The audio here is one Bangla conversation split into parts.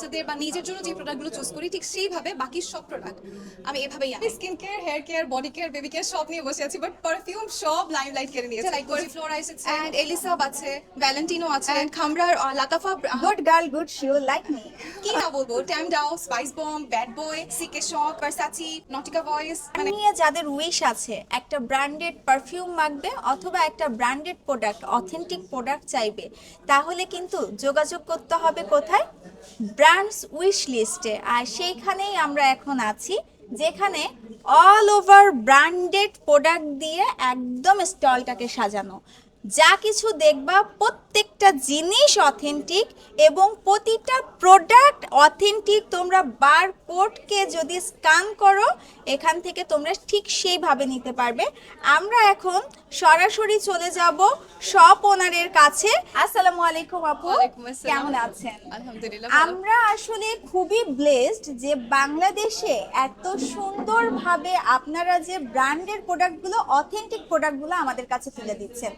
বাচ্চাদের বা নিজের জন্য যে প্রোডাক্টগুলো চুজ করি ঠিক সেইভাবে বাকি সব প্রোডাক্ট আমি এভাবেই আমি skin care hair care body care baby care সব নিয়ে বসে আছি বাট পারফিউম সব লাইম লাইট কেড়ে নিয়েছে। লাইক বডি ফ্লোরা এসেছে এন্ড এলিসাব আছে ভ্যালেন্টিনো আছে and খামরার লাতাফা গুড গার্ল গুড শিউ লাইক মি কি না বলব time Dao spicebomb bad boy CK shock Versace Nautica voyage মানে নিয়ে যাদের উইশ আছে একটা ব্র্যান্ডেড পারফিউম মাখবে অথবা একটা ব্র্যান্ডেড প্রোডাক্ট অথেন্টিক প্রোডাক্ট চাইবে তাহলে কিন্তু যোগাযোগ করতে হবে কোথায়? ব্র্যান্ডস উইশ লিস্টে আর সেইখানেই আমরা এখন আছি, যেখানে অল ওভার ব্র্যান্ডেড প্রোডাক্ট দিয়ে একদম স্টলটাকে সাজানো। যা কিছু দেখবা প্রত্যেকটা জিনিস অথেন্টিক এবং প্রতিটা প্রোডাক্ট অথেন্টিক তোমরা বার কোডকে যদি স্ক্যান করো এখান থেকে তোমরা ঠিক সেইভাবে নিতে পারবে। আমরা এখন সরাসরি চলে যাব শপ ওনারের কাছে। আসসালামু আলাইকুম আপু। কেমন আছেন? আলহামদুলিল্লাহ আমরা আসলে খুবই ব্লেসড যে বাংলাদেশে এত সুন্দরভাবে আপনারা যে ব্র্যান্ডের প্রোডাক্টগুলো অথেন্টিক প্রোডাক্টগুলো আমাদের কাছে তুলে দিচ্ছেন।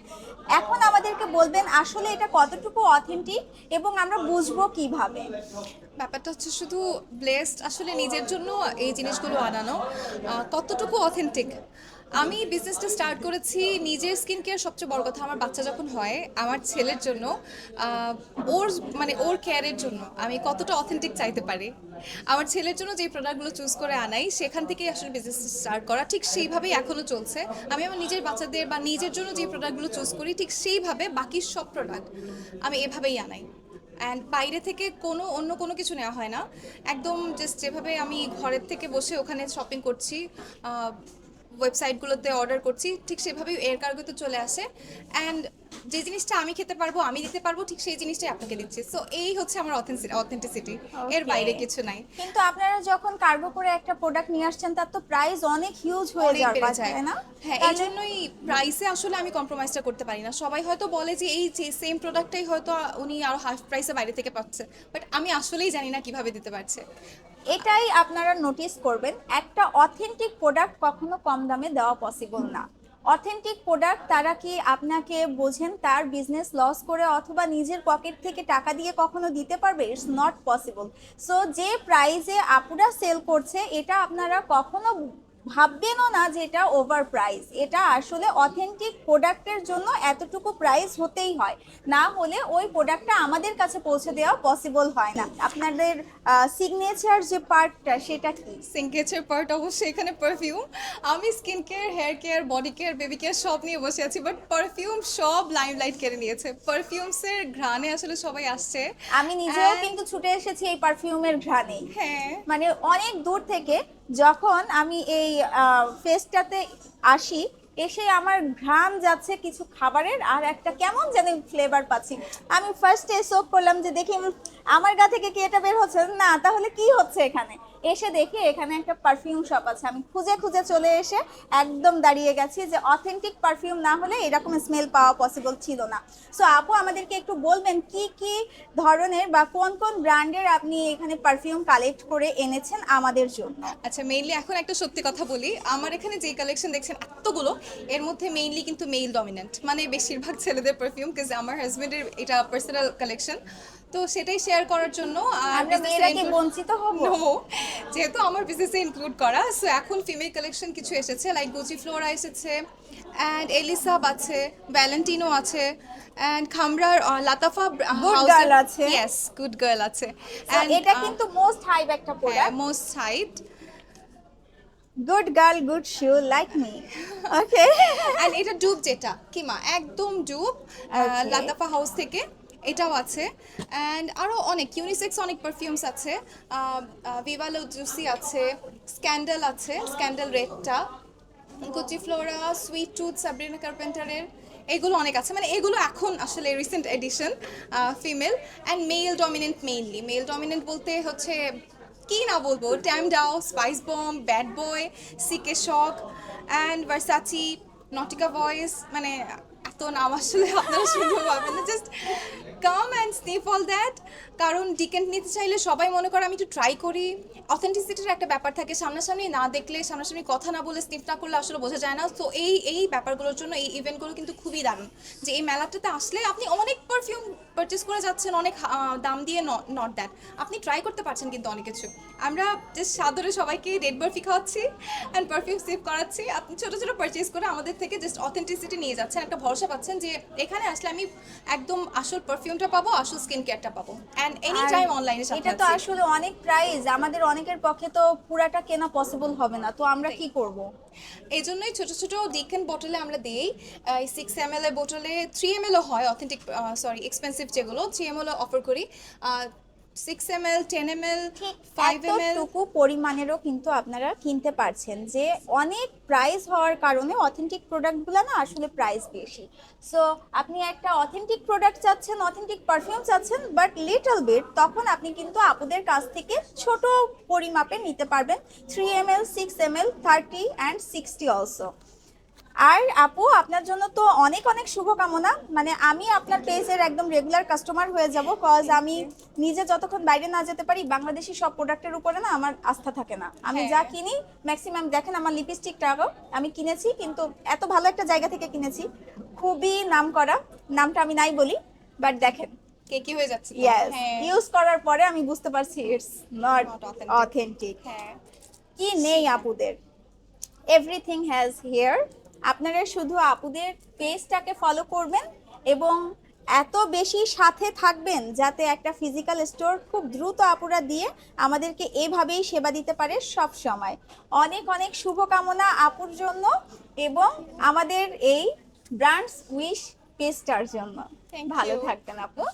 এখন আমাদেরকে বলবেন আসলে এটা কতটুকু অথেন্টিক এবং আমরা বুঝব কীভাবে? ব্যাপারটা হচ্ছে শুধু ব্লেসড আসলে নিজের জন্য এই জিনিসগুলো আনানো কতটুকু অথেন্টিক আমি বিজনেসটা স্টার্ট করেছি নিজের স্কিন কেয়ার সবচেয়ে বড় কথা, আমার বাচ্চা যখন হয়, আমার ছেলের জন্য ওর মানে ওর কেয়ারের জন্য আমি কতটা অথেন্টিক চাইতে পারি। আমার ছেলের জন্য যে প্রোডাক্টগুলো চুজ করে আনাই, সেখান থেকেই আসলে বিজনেস স্টার্ট করা। ঠিক সেইভাবেই এখনও চলছে। আমি আমার নিজের বাচ্চাদের বা নিজের জন্য যে প্রোডাক্টগুলো চুজ করি, ঠিক সেইভাবে বাকি সব প্রোডাক্ট আমি এভাবেই আনাই। অ্যান্ড বাইরে থেকে কোনো, অন্য কোনো কিছু নেওয়া হয় না। একদম জাস্ট যেভাবে আমি ঘরের থেকে বসে ওখানে শপিং করছি ওয়েবসাইটগুলোতে অর্ডার করছি ঠিক সেভাবেই এয়ার কার্গোতে চলে আসে। অ্যান্ড যে জিনিসটা আমি খেতে পারব আমি দিতে পারব ঠিক সেই জিনিসটাই আপনাকে দিচ্ছি। সো এই হচ্ছে আমার অথেন্টিসিটি এর বাইরে কিছু নাই। কিন্তু আপনারা যখন কার্গো করে একটা প্রোডাক্ট নিয়ে আসছেন তার তো প্রাইস অনেক হিউজ হয়ে অনেক যাওয়ার কথা যায়। তাই না? হ্যাঁ এই জন্যই প্রাইসে আসলে আমি কম্প্রোমাইজটা করতে পারি না। সবাই হয়তো বলে যে এই যে সেম প্রোডাক্টটাই হয়তো উনি আরও হাফ প্রাইসে বাইরে থেকে পাচ্ছে। বাট আমি আসলেই জানি না কীভাবে দিতে পারছে। এটাই আপনারা নোটিস করবেন, একটা অথেন্টিক প্রোডাক্ট কখনো কম দামে দেওয়া পসিবল না। অথেন্টিক প্রোডাক্ট তারা কি আপনাকে বোঝেন তার বিজনেস লস করে অথবা নিজের পকেট থেকে টাকা দিয়ে কখনো দিতে পারবে? ইটস নট পসিবল সো যে প্রাইজে আপুরা সেল করছে, এটা আপনারা কখনো ভাববেনও না যে এটা ওভার প্রাইস এটা আসলে অথেন্টিক প্রোডাক্টের জন্য এতটুকু প্রাইস হতেই হয়। না হলে ওই প্রোডাক্টটা আমাদের কাছে পৌঁছে দেওয়া পসিবল হয় না। আপনাদের সিগনেচার যে পার্টটা সেটা কি? সিগনেচার পার্ট অবশ্যই এখানে পারফিউম আমি skin care hair care body care baby care সব নিয়ে বসে আছি বাট পারফিউম সব লাইম লাইট কেড়ে নিয়েছে। পারফিউমসের ঘ্রাণে আসলে সবাই আসছে। আমি নিজেও কিন্তু ছুটে এসেছি এই পারফিউমের ঘ্রাণেই হ্যাঁ। মানে অনেক দূর থেকে যখন আমি এই ফেসটাতে আসি এসে আমার ঘ্রাণ যাচ্ছে কিছু খাবারের আর একটা কেমন জানি ফ্লেভার পাচ্ছি। আমি ফার্স্টে সোক করলাম যে দেখি আমার গা থেকে কি এটা বের হচ্ছে? না, তাহলে কি হচ্ছে এখানে? এসে দেখি এখানে একটা পারফিউম শপ আছে। আমি খুঁজে খুঁজে চলে এসে একদম দাঁড়িয়ে গেছি যে অথেন্টিক পারফিউম না হলে এরকম স্মেল পাওয়া পসিবল ছিল না। সো আপু আমাদেরকে একটু বলবেন, কি কি ধরনের বা কোন কোন ব্র্যান্ডের আপনি এখানে পারফিউম কালেক্ট করে এনেছেন আমাদের জন্য? আচ্ছা মেইনলি এখন একটা সত্যি কথা বলি। আমার এখানে যে কালেকশন দেখছেন, এতগুলো। এর মধ্যে মেইনলি কিন্তু মেইল ডমিনেন্ট মানে বেশিরভাগ ছেলেদের পারফিউম কাজ আমার হাজবেন্ডের এটা পার্সোনাল কালেকশন তো সেটাই শেয়ার করার জন্য আর বঞ্চিত হব? যেহেতু আমার বিজনেসে ইনক্লুড করা সো এখন ফিমেল কালেকশন কিছু এসেছে লাইক গুচি ফ্লোরা এসেছে অ্যান্ড এলিসাব আছে ভ্যালেন্টিনো আছে অ্যান্ড খামরার লাতাফা girl আছে। ইয়েস গুড গার্ল আছে. এটা কিন্তু মোস্ট হাইপ একটা product most side good girl good শিউ like me okay and এটা ডুব যেটা কিমা একদম ডুব. লাতাফা হাউস থেকে এটাও আছে। অ্যান্ড আরও অনেক ইউনিসেক্স অনেক পারফিউমস আছে। ভিভালো জুসি আছে স্ক্যান্ডেল আছে scandal রেডটা Gucci Flora sweet tooth Sabrina কার্পেন্টারের এগুলো অনেক আছে। মানে এগুলো এখন আসলে recent edition female and male dominant mainly male dominant বলতে হচ্ছে কি না বলব? Time Dao spicebomb bad boy CK shock and Versace Nautica voice মানে এত নাম আসলে আপনারা শুনতে পাবেন না। Just come and sniff all that কারণ ডিকেন্ট নিতে চাইলে সবাই মনে করে আমি একটু ট্রাই করি। অথেন্টিসিটির একটা ব্যাপার থাকে। সামনাসামনি না দেখলে, সামনাসামনি কথা না বলে স্নিফ না করলে আসলে বোঝা যায় না। তো এই এই ব্যাপারগুলোর জন্য এই ইভেন্টগুলো কিন্তু খুবই দারুণ যে এই মেলাটাতে আসলে আপনি অনেক পারফিউম পারচেস করে যাচ্ছেন, অনেক দাম দিয়ে নট দ্যাট আপনি ট্রাই করতে পারছেন কিন্তু অনেক কিছু। আমরা জাস্ট সাদরে সবাইকে রেড বার্ফি খাওয়াচ্ছি অ্যান্ড পারফিউম সেভ করাচ্ছি। আপনি ছোটো ছোটো পারচেস করে আমাদের থেকে জাস্ট অথেন্টিসিটি নিয়ে যাচ্ছেন। একটা ভরসা পাচ্ছেন যে এখানে আসলে আমি একদম আসল পারফিউমটা পাবো আসল স্কিন কেয়ারটা পাবো এন্ড এনি টাইম অনলাইনে এটা তো আসলে অনেক প্রাইস আমাদের অনেকের পক্ষে তো পুরাটা কেনা পসিবল হবে না। তো আমরা কি করব? এই জন্যই ছোট ছোট ডিকেন বোতলে আমরা দিই। সিক্স এম এল এর বোতলে থ্রি এম ও হয় অথেন্টিক সরি এক্সপেন্সিভ যেগুলো থ্রি এম এলও অফার করি। Six M L ten M L five M L এতটুকু পরিমাণেরও কিন্তু আপনারা কিনতে পারছেন যে অনেক প্রাইস হওয়ার কারণে অথেন্টিক প্রোডাক্টগুলো না আসলে প্রাইস বেশি। সো আপনি একটা অথেন্টিক প্রোডাক্ট চাচ্ছেন অথেন্টিক পারফিউম চাচ্ছেন বাট লিটল বিট তখন আপনি কিন্তু আপুদের কাছ থেকে ছোট পরিমাপে নিতে পারবেন। Three M L six M L thirty and sixty also আর আপু আপনার জন্য তো অনেক অনেক শুভকামনা। মানে আমি আপনার পেজের একদম রেগুলার কাস্টমার হয়ে যাব কজ আমি নিজে যতক্ষণ বাইরে না যেতে পারি বাংলাদেশি সব প্রোডাক্টের উপরে না আমার আস্থা থাকে না। আমি যা হ্যাঁ। কিনি ম্যাক্সিমাম দেখেন আমার লিপস্টিকটাও আমি কিনেছি কিন্তু এত ভালো একটা জায়গা থেকে কিনেছি। খুবই নাম করা নামটা আমি নাই বলি বাট দেখেন। কে কি হয়ে যাচ্ছে? ইয়েস হ্যাঁ। ইউজ করার পরে আমি বুঝতে পারছি ইটস নট অথেন্টিক হ্যাঁ। কি নেই আপুদের? এভরিথিং হ্যাজ হিয়ার আপনারা শুধু আপুদের পেজটাকে ফলো করবেন এবং এত বেশি সাথে থাকবেন যাতে একটা ফিজিক্যাল স্টোর খুব দ্রুত আপুরা দিয়ে আমাদেরকে এভাবেই সেবা দিতে পারে সব সময়। অনেক অনেক শুভকামনা আপুর জন্য এবং আমাদের এই ব্রান্ডস উইশ পেজটার জন্য। ভালো থাকবেন আপু।